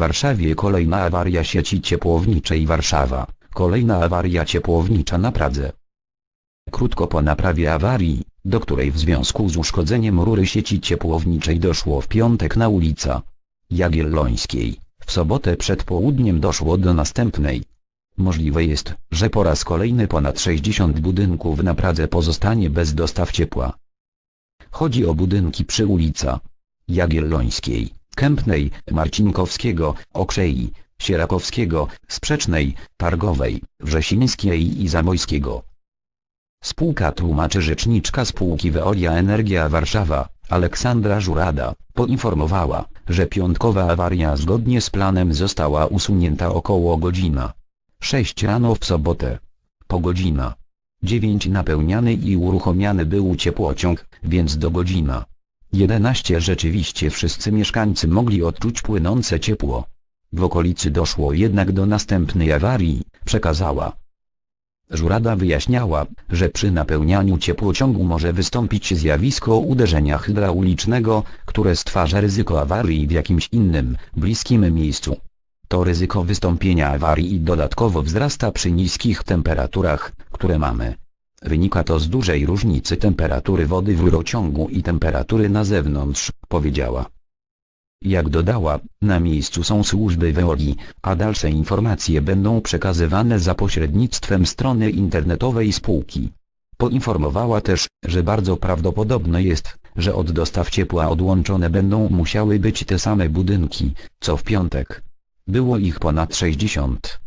Warszawie kolejna awaria sieci ciepłowniczej Warszawa, kolejna awaria ciepłownicza na Pradze. Krótko po naprawie awarii, do której w związku z uszkodzeniem rury sieci ciepłowniczej doszło w piątek na ulica Jagiellońskiej, w sobotę przed południem doszło do następnej. Możliwe jest, że po raz kolejny ponad 60 budynków na Pradze pozostanie bez dostaw ciepła. Chodzi o budynki przy ulica Jagiellońskiej, Kępnej, Marcinkowskiego, Okrzei, Sierakowskiego, Sprzecznej, Targowej, Wrzesińskiej i Zamojskiego. Spółka tłumaczy rzeczniczka spółki Veolia Energia Warszawa, Aleksandra Żurada, poinformowała, że piątkowa awaria zgodnie z planem została usunięta około godzina 6 rano w sobotę. Po godzina 9 napełniany i uruchomiany był ciepłociąg, więc do godzina 11 rzeczywiście wszyscy mieszkańcy mogli odczuć płynące ciepło. W okolicy doszło jednak do następnej awarii, przekazała. Żurada wyjaśniała, że przy napełnianiu ciepłociągu może wystąpić zjawisko uderzenia hydraulicznego, które stwarza ryzyko awarii w jakimś innym, bliskim miejscu. To ryzyko wystąpienia awarii dodatkowo wzrasta przy niskich temperaturach, które mamy. Wynika to z dużej różnicy temperatury wody w rurociągu i temperatury na zewnątrz, powiedziała. Jak dodała, na miejscu są służby Veoli, a dalsze informacje będą przekazywane za pośrednictwem strony internetowej spółki. Poinformowała też, że bardzo prawdopodobne jest, że od dostaw ciepła odłączone będą musiały być te same budynki, co w piątek. Było ich ponad 60.